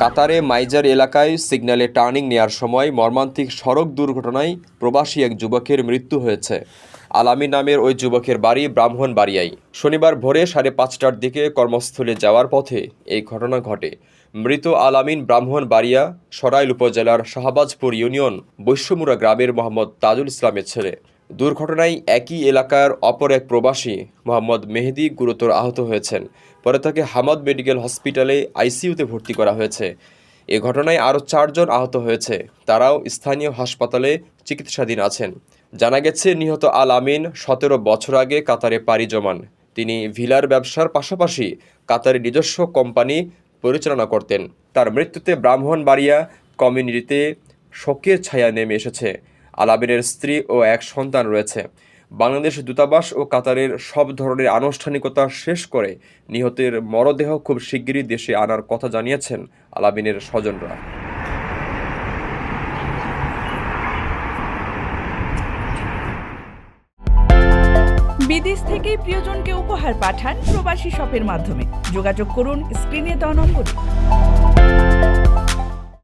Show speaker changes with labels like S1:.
S1: কাতারে মাইজার এলাকায় সিগন্যালে টার্নিং নেয়ার সময় মর্মান্তিক সড়ক দুর্ঘটনায় প্রবাসী এক যুবকের মৃত্যু হয়েছে। আলামী নামের ওই যুবকের বাড়ি ব্রাহ্মণ ব্রাহ্মণবাড়িয়ায়। শনিবার ভোরে সাড়ে পাঁচটার দিকে কর্মস্থলে যাওয়ার পথে এই ঘটনা ঘটে। মৃত আলামিন ব্রাহ্মণবাড়িয়া, সরাইল উপজেলার শাহবাজপুর ইউনিয়ন বৈশ্যমুরা গ্রামের মোহাম্মদ তাজুল ইসলামের ছেলে। দুর্ঘটনায় একই এলাকার অপর এক প্রবাসী মোহাম্মদ মেহেদি গুরুতর আহত হয়েছেন। পরে তাকে হামাদ মেডিকেল হসপিটালে আইসিইউতে ভর্তি করা হয়েছে। এ ঘটনায় আরও চারজন আহত হয়েছে। তারাও স্থানীয় হাসপাতালে চিকিৎসাধীন আছেন। জানা গেছে, নিহত আল আমিন সতেরো বছর আগে কাতারে পাড়ি জমান। তিনি ভিলার ব্যবসার পাশাপাশি কাতারের নিজস্ব কোম্পানি পরিচালনা করতেন। তার মৃত্যুতে ব্রাহ্মণবাড়িয়া কমিউনিটিতে শোকের ছায়া নেমে এসেছে। আলামিনের স্ত্রী ও এক সন্তান রয়েছে। বাংলাদেশ দূতাবাস ও কাতারের সব ধরনের আনুষ্ঠানিকতা শেষ করে নিহতের মরদেহ খুব শিগগিরই দেশে আনার কথা জানিয়েছেন আলামিনের স্বজনরা।
S2: বিদেশ থেকে প্রিয়জনকে উপহার পাঠান প্রবাসী শপের মাধ্যমে। যোগাযোগ করুন স্ক্রিনে দেওয়া নম্বরে।